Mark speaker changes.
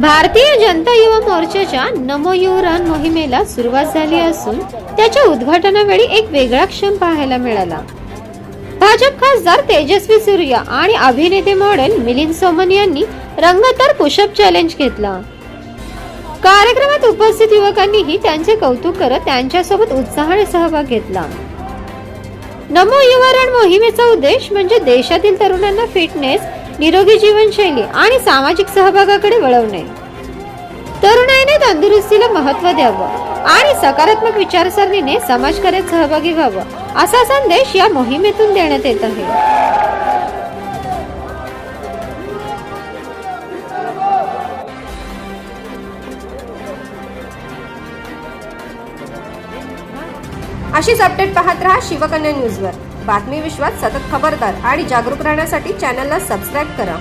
Speaker 1: भारतीय जनता युवा मोर्चाच्या नमो युवरान मोहिमेला सुरुवात झाली असून त्याच्या उद्घाटनावेळी एक वेगळा क्षण पाहायला मिळाला. भाजप खासदार तेजस्वी सूर्य आणि अभिनेते मॉडेल मिलिंद सोमन यांनी रंगतर पुशअप चॅलेंज घेतला. कार्यक्रमात उपस्थित युवकांनीही त्यांचे कौतुक करत त्यांच्यासोबत उत्साहाने सहभाग घेतला. नमो युवरण मोहिमेचा उद्देश म्हणजे देशातील तरुणांना फिटनेस निरोगी जीवनशैली आणि सामाजिक सहभागाकडे वळवणे. तरुणाईने तंदुरुस्तीला महत्त्व द्यावं आणि सकारात्मक विचारसरणीने समाजकार्यात सहभागी व्हावं असा संदेश या मोहिमेतून देण्यात येत आहे.
Speaker 2: अशीच अपडेट पाहत रहा शिवकन्या न्यूजवर. बातमी विश्वात सतत खबरदार आणि जागरूक राहण्यासाठी चॅनलला सबस्क्राईब करा.